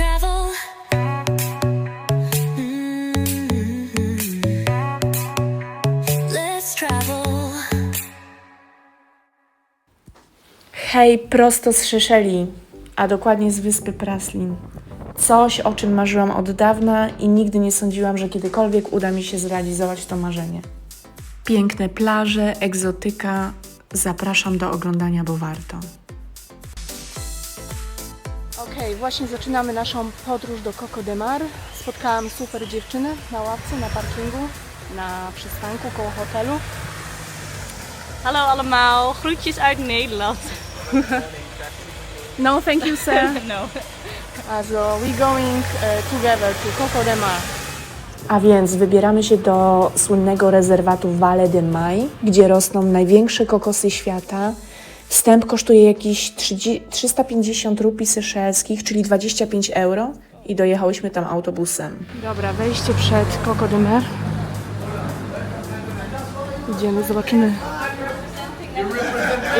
Mm-hmm. Hej, prosto z Szeszeli, a dokładnie z wyspy Praslin. Coś, o czym marzyłam od dawna i nigdy nie sądziłam, że kiedykolwiek uda mi się zrealizować to marzenie. Piękne plaże, egzotyka. Zapraszam do oglądania, bo warto. Okej, właśnie zaczynamy naszą podróż do Coco de Mar. Spotkałam super dziewczynę na ławce, na parkingu, na przystanku koło hotelu. Hallo allemaal, groetjes uit Nederland. No, thank you, sir. No. Also, we going uh, together to Coco de Mar. A więc wybieramy się do słynnego rezerwatu Valle de Mai, gdzie rosną największe kokosy świata. Wstęp kosztuje jakieś 30, 350 rupii seszelskich, czyli 25 euro i dojechałyśmy tam autobusem. Dobra, wejście przed Coco de Mar. Idziemy, zobaczymy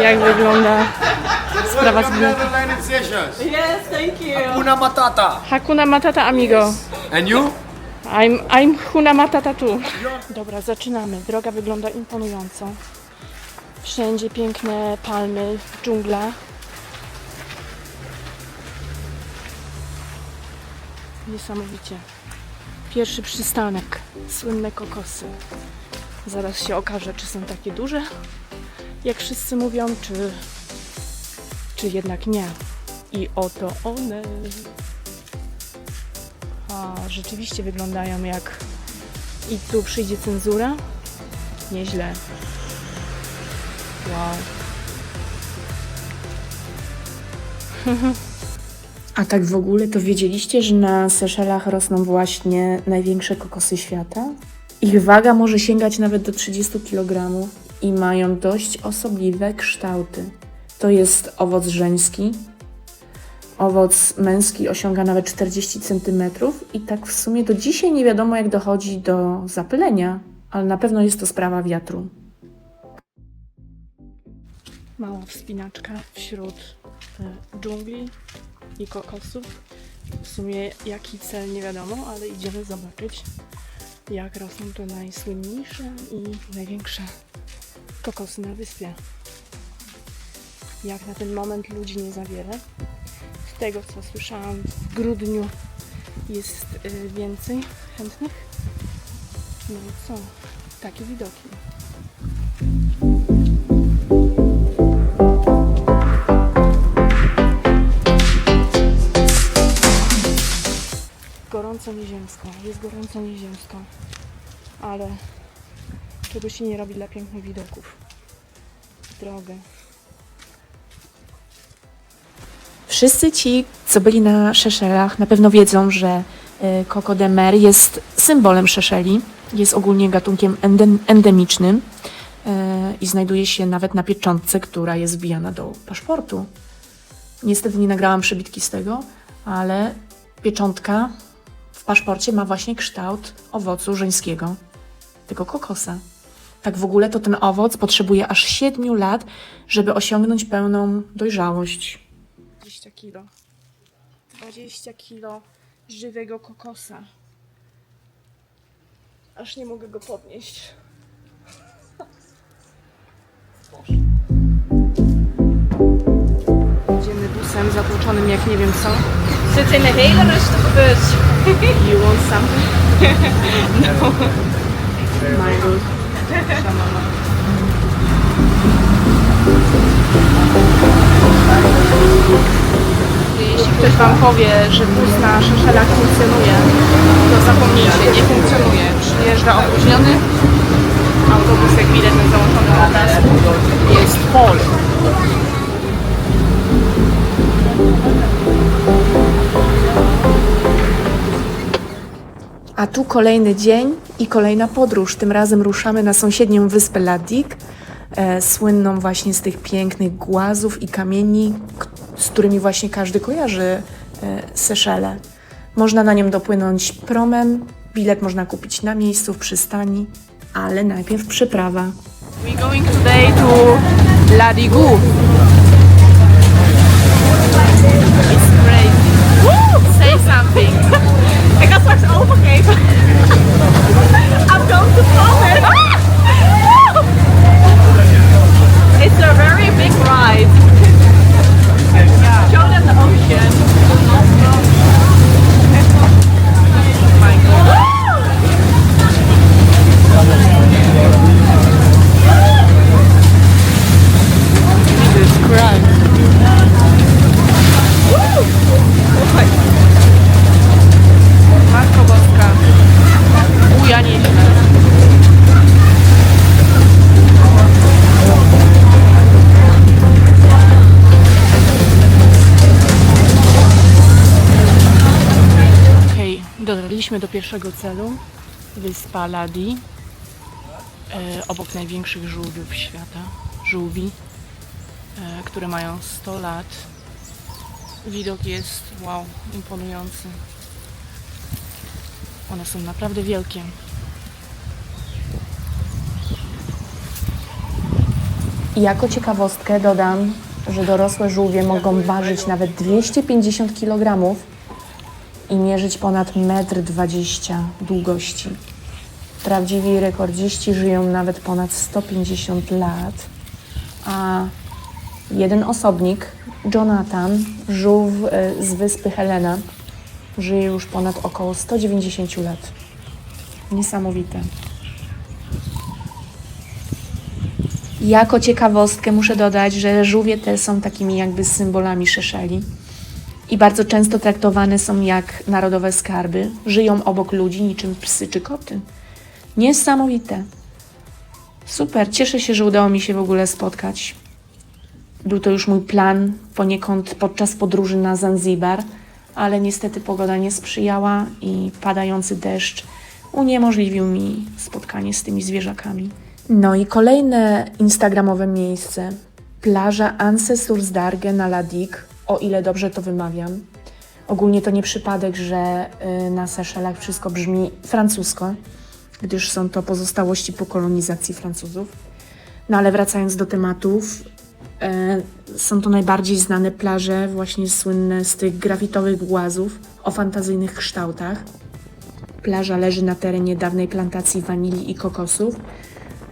jak wygląda sprawa z biletem. Yes, thank you. Hakuna Matata. Hakuna Matata amigo. And you? I'm, I'm Huna Matata tu. Dobra, zaczynamy. Droga wygląda imponująco. Wszędzie piękne palmy, dżungla. Niesamowicie. Pierwszy przystanek. Słynne kokosy. Zaraz się okaże, czy są takie duże, jak wszyscy mówią, czy, czy jednak nie. I oto one. A, rzeczywiście wyglądają jak. I tu przyjdzie cenzura? Nieźle. Wow. A tak w ogóle to wiedzieliście, że na Seszelach rosną właśnie największe kokosy świata? Ich waga może sięgać nawet do 30 kg i mają dość osobliwe kształty. To jest owoc żeński, owoc męski osiąga nawet 40 cm i tak w sumie do dzisiaj nie wiadomo jak dochodzi do zapylenia, ale na pewno jest to sprawa wiatru. Mała wspinaczka wśród e, dżungli i kokosów. W sumie jaki cel nie wiadomo, ale idziemy zobaczyć jak rosną tu najsłynniejsze i największe kokosy na wyspie. Jak na ten moment ludzi nie za wiele. Z tego co słyszałam w grudniu jest y, więcej chętnych. No i co? Takie widoki. Gorąco nieziemsko. Jest gorąco nieziemsko. Ale czego się nie robi dla pięknych widoków. Drogę. Wszyscy ci, co byli na Szeszelach, na pewno wiedzą, że y, Coco de Mer jest symbolem Szeszeli. Jest ogólnie gatunkiem endem, endemicznym y, i znajduje się nawet na pieczątce, która jest wbijana do paszportu. Niestety nie nagrałam przebitki z tego, ale pieczątka paszporcie ma właśnie kształt owocu żeńskiego, tego kokosa. Tak w ogóle to ten owoc potrzebuje aż 7 lat, żeby osiągnąć pełną dojrzałość. 20 kilo. 20 kilo żywego kokosa. Aż nie mogę go podnieść. Idziemy busem zatłoczonym jak nie wiem co. Zit in een hele rustige bus. You want no. My. Jeśli ktoś Wam powie, że bus na Szeszelach funkcjonuje, to zapomnijcie, nie funkcjonuje. Przyjeżdża opóźniony, autobus jak widać na załączonym obrazku jest full. A tu kolejny dzień i kolejna podróż. Tym razem ruszamy na sąsiednią wyspę Ladik, e, słynną właśnie z tych pięknych głazów i kamieni, z którymi właśnie każdy kojarzy e, Seszele. Można na nią dopłynąć promem, bilet można kupić na miejscu w przystani, ale najpierw przyprawa. We going today to Ladigu. Dotarliśmy do pierwszego celu, wyspa Ladi, e, obok największych żółwiów świata, żółwi, e, które mają 100 lat. Widok jest, wow, imponujący. One są naprawdę wielkie. Jako ciekawostkę dodam, że dorosłe żółwie mogą ważyć nawet 250 kg i mierzyć ponad 1,20 m długości. Prawdziwi rekordziści żyją nawet ponad 150 lat, a jeden osobnik, Jonathan, żółw e, z wyspy Helena, żyje już ponad około 190 lat. Niesamowite. Jako ciekawostkę muszę dodać, że żółwie te są takimi jakby symbolami Szeszeli i bardzo często traktowane są jak narodowe skarby. Żyją obok ludzi niczym psy czy koty. Niesamowite. Super, cieszę się, że udało mi się w ogóle spotkać. Był to już mój plan poniekąd podczas podróży na Zanzibar, ale niestety pogoda nie sprzyjała i padający deszcz uniemożliwił mi spotkanie z tymi zwierzakami. No i kolejne instagramowe miejsce. Plaża Ansesursdarge na Ladik, o ile dobrze to wymawiam. Ogólnie to nie przypadek, że y, na Seszelach wszystko brzmi francusko, gdyż są to pozostałości po kolonizacji Francuzów. No ale wracając do tematów, e, są to najbardziej znane plaże, właśnie słynne z tych grafitowych głazów o fantazyjnych kształtach. Plaża leży na terenie dawnej plantacji wanilii i kokosów.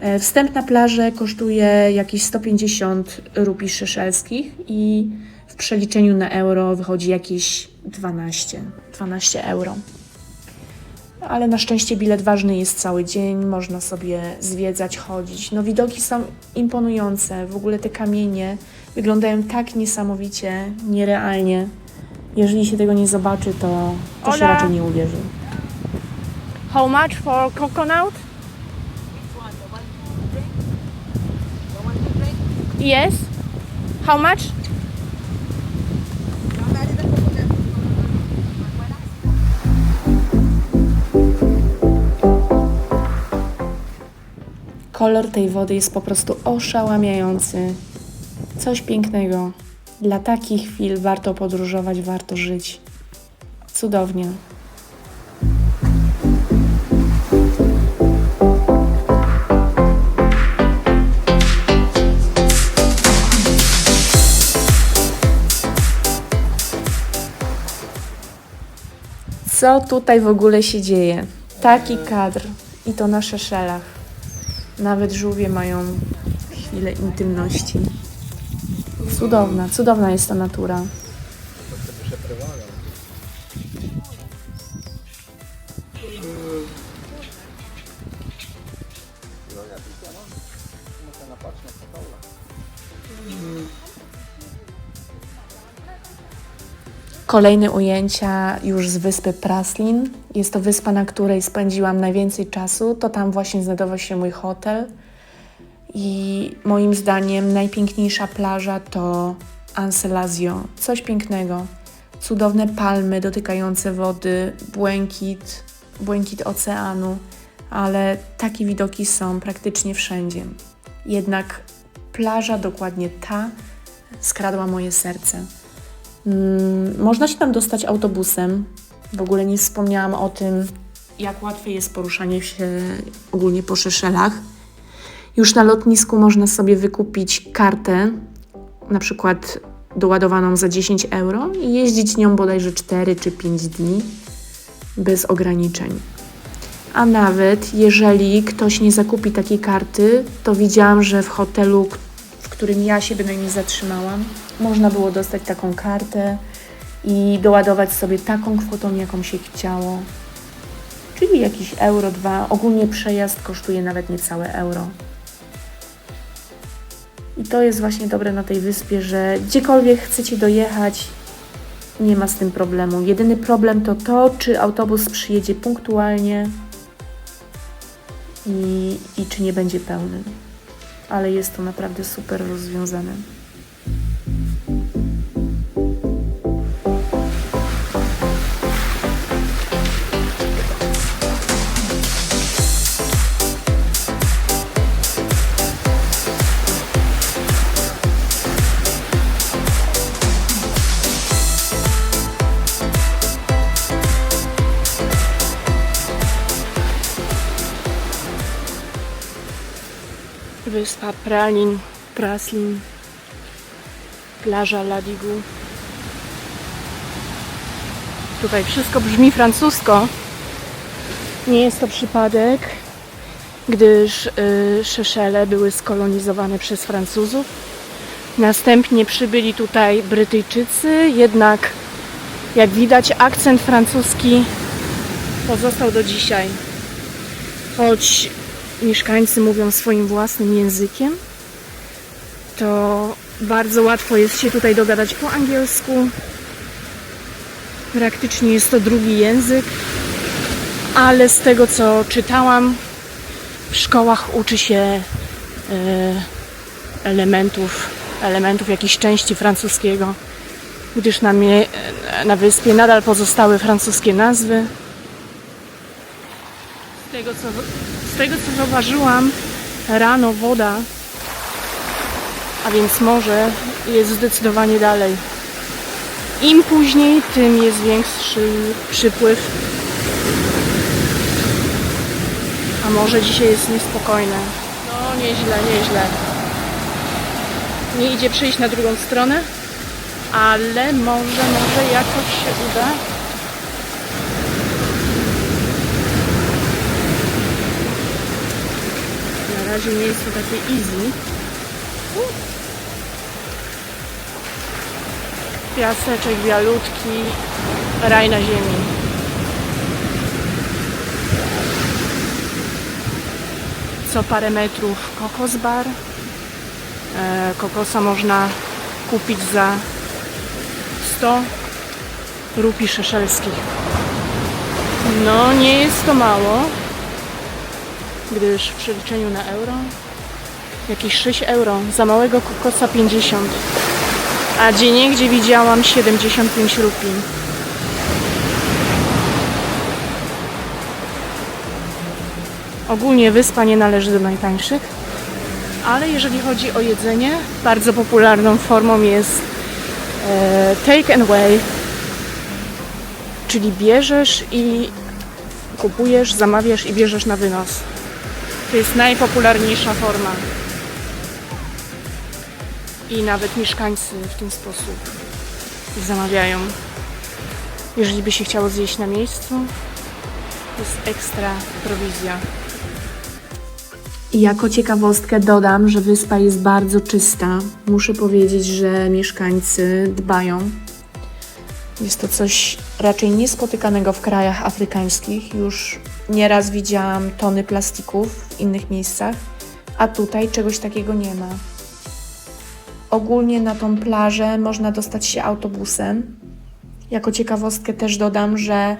E, Wstęp na plażę kosztuje jakieś 150 rupii szeszelskich i przeliczeniu na euro wychodzi jakieś 12, 12 euro. Ale na szczęście bilet ważny jest cały dzień, można sobie zwiedzać, chodzić. No widoki są imponujące, w ogóle te kamienie wyglądają tak niesamowicie, nierealnie. Jeżeli się tego nie zobaczy, to, to się raczej nie uwierzy. How much for coconut? Yes. How much? Kolor tej wody jest po prostu oszałamiający. Coś pięknego. Dla takich chwil warto podróżować, warto żyć. Cudownie. Co tutaj w ogóle się dzieje? Taki kadr i to na Szeszelach. Nawet żółwie mają chwilę intymności. Cudowna, cudowna jest ta natura. Kolejne ujęcia już z wyspy Praslin. Jest to wyspa, na której spędziłam najwięcej czasu. To tam właśnie znajdował się mój hotel. I moim zdaniem najpiękniejsza plaża to Anselazio. Coś pięknego. Cudowne palmy dotykające wody, błękit, błękit oceanu, ale takie widoki są praktycznie wszędzie. Jednak plaża, dokładnie ta, skradła moje serce. Mm, Można się tam dostać autobusem. W ogóle nie wspomniałam o tym, jak łatwe jest poruszanie się ogólnie po Szeszelach. Już na lotnisku można sobie wykupić kartę, na przykład doładowaną za 10 euro i jeździć nią bodajże 4 czy 5 dni bez ograniczeń. A nawet jeżeli ktoś nie zakupi takiej karty, to widziałam, że w hotelu, w którym ja się bynajmniej zatrzymałam, można było dostać taką kartę i doładować sobie taką kwotą, jaką się chciało. Czyli jakiś euro, dwa. Ogólnie przejazd kosztuje nawet niecałe euro. I to jest właśnie dobre na tej wyspie, że gdziekolwiek chcecie dojechać, nie ma z tym problemu. Jedyny problem to to, czy autobus przyjedzie punktualnie i, i czy nie będzie pełny. Ale jest to naprawdę super rozwiązane. Wyspa Pralin, Praslin, plaża Ladigu. Tutaj wszystko brzmi francusko. Nie jest to przypadek, gdyż y, Szeszele były skolonizowane przez Francuzów. Następnie przybyli tutaj Brytyjczycy, jednak jak widać akcent francuski pozostał do dzisiaj. Choć mieszkańcy mówią swoim własnym językiem, to bardzo łatwo jest się tutaj dogadać po angielsku. Praktycznie jest to drugi język, ale z tego co czytałam, w szkołach uczy się e, elementów, elementów jakiejś części francuskiego, gdyż na, mie- na wyspie nadal pozostały francuskie nazwy. Z tego co, tego co zauważyłam, rano woda, a więc morze, jest zdecydowanie dalej. Im później, tym jest większy przypływ. A morze dzisiaj jest niespokojne. No nieźle, nieźle. Nie idzie przejść na drugą stronę, ale może, może jakoś się uda. Razie nie jest to takie easy. Piaseczek bialutki, raj na ziemi. Co parę metrów kokosbar. E, kokosa można kupić za 100 rupii szeszelskich. No, nie jest to mało, gdyż w przeliczeniu na euro jakieś 6 euro, za małego kokosa 50, a gdzie niegdzie widziałam 75 rupii. Ogólnie wyspa nie należy do najtańszych, ale jeżeli chodzi o jedzenie, bardzo popularną formą jest e, take and away, czyli bierzesz i kupujesz, zamawiasz i bierzesz na wynos. To jest najpopularniejsza forma. I nawet mieszkańcy w ten sposób zamawiają. Jeżeli by się chciało zjeść na miejscu, jest ekstra prowizja. Jako ciekawostkę dodam, że wyspa jest bardzo czysta. Muszę powiedzieć, że mieszkańcy dbają. Jest to coś raczej niespotykanego w krajach afrykańskich. Już nieraz widziałam tony plastików w innych miejscach, a tutaj czegoś takiego nie ma. Ogólnie na tą plażę można dostać się autobusem. Jako ciekawostkę też dodam, że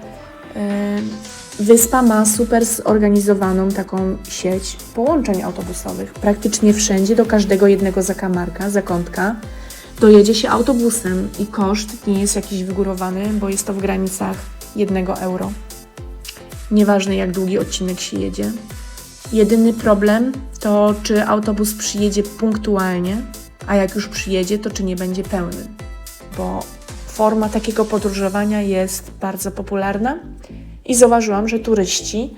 y, wyspa ma super zorganizowaną taką sieć połączeń autobusowych. Praktycznie wszędzie, do każdego jednego zakamarka, zakątka, dojedzie się autobusem i koszt nie jest jakiś wygórowany, bo jest to w granicach 1 euro. Nieważne jak długi odcinek się jedzie. Jedyny problem to, czy autobus przyjedzie punktualnie, a jak już przyjedzie, to czy nie będzie pełny, bo forma takiego podróżowania jest bardzo popularna i zauważyłam, że turyści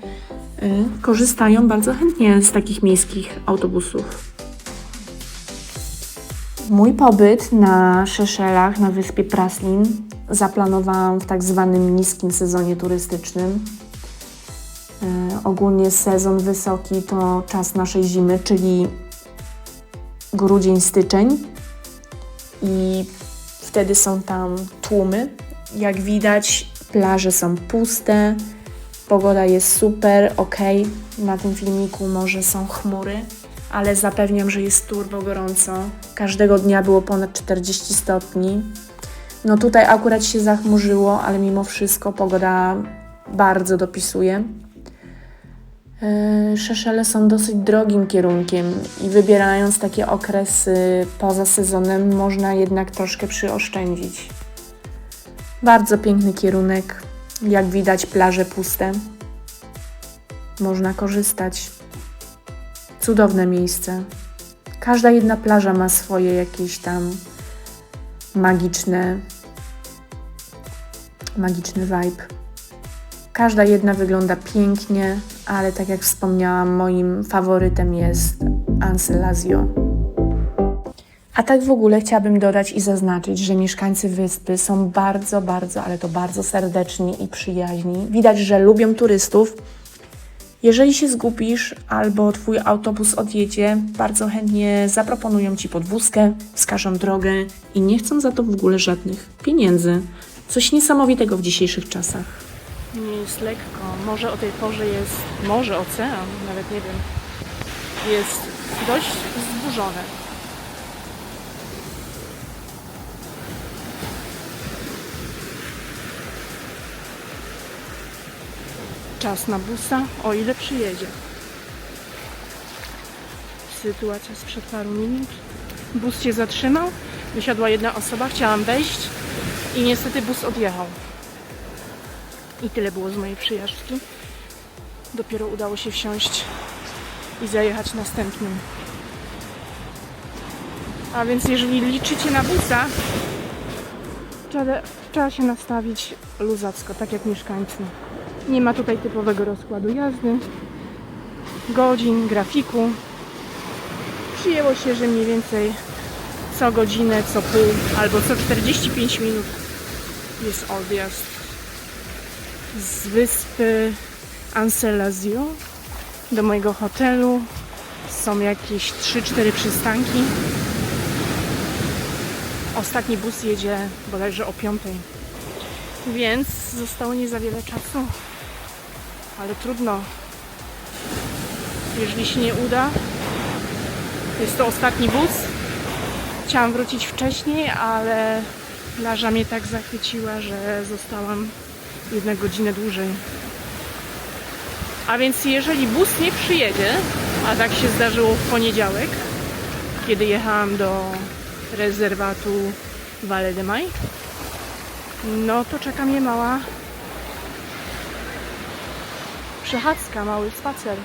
y, korzystają bardzo chętnie z takich miejskich autobusów. Mój pobyt na Szeszelach, na wyspie Praslin, zaplanowałam w tak zwanym niskim sezonie turystycznym. Ogólnie sezon wysoki to czas naszej zimy, czyli grudzień, styczeń i wtedy są tam tłumy. Jak widać, plaże są puste, pogoda jest super, ok. Na tym filmiku może są chmury, ale zapewniam, że jest turbo gorąco. Każdego dnia było ponad 40 stopni. No tutaj akurat się zachmurzyło, ale mimo wszystko pogoda bardzo dopisuje. Yy, Szeszele są dosyć drogim kierunkiem i wybierając takie okresy poza sezonem można jednak troszkę przyoszczędzić. Bardzo piękny kierunek, jak widać plaże puste. Można korzystać. Cudowne miejsce. Każda jedna plaża ma swoje jakieś tam magiczne magiczny vibe. Każda jedna wygląda pięknie, ale tak jak wspomniałam, moim faworytem jest Anselazio. A tak w ogóle chciałabym dodać i zaznaczyć, że mieszkańcy wyspy są bardzo, bardzo, ale to bardzo serdeczni i przyjaźni. Widać, że lubią turystów. Jeżeli się zgubisz albo twój autobus odjedzie, bardzo chętnie zaproponują ci podwózkę, wskażą drogę i nie chcą za to w ogóle żadnych pieniędzy. Coś niesamowitego w dzisiejszych czasach. Nie jest lekko. Może o tej porze jest, może ocean, nawet nie wiem, jest dość zburzone. Czas na busa, o ile przyjedzie. Sytuacja sprzed paru minut. Bus się zatrzymał, wysiadła jedna osoba, chciałam wejść i niestety bus odjechał. I tyle było z mojej przyjażdżki. Dopiero udało się wsiąść i zajechać następnym. A więc jeżeli liczycie na busa, trzeba, trzeba się nastawić luzacko, tak jak mieszkańcy. Nie ma tutaj typowego rozkładu jazdy, godzin, grafiku. Przyjęło się, że mniej więcej co godzinę, co pół albo co 45 minut jest odjazd z wyspy Anselazio do mojego hotelu. Są jakieś 3-4 przystanki. Ostatni bus jedzie bodajże o 5. Więc zostało nie za wiele czasu. Ale trudno. Jeżeli się nie uda, jest to ostatni bus. Chciałam wrócić wcześniej, ale plaża mnie tak zachwyciła, że zostałam jedną godzinę dłużej. A więc jeżeli bus nie przyjedzie, a tak się zdarzyło w poniedziałek, kiedy jechałam do rezerwatu Valle de Mai, no to czeka mnie mała przechadzka, mały spacer.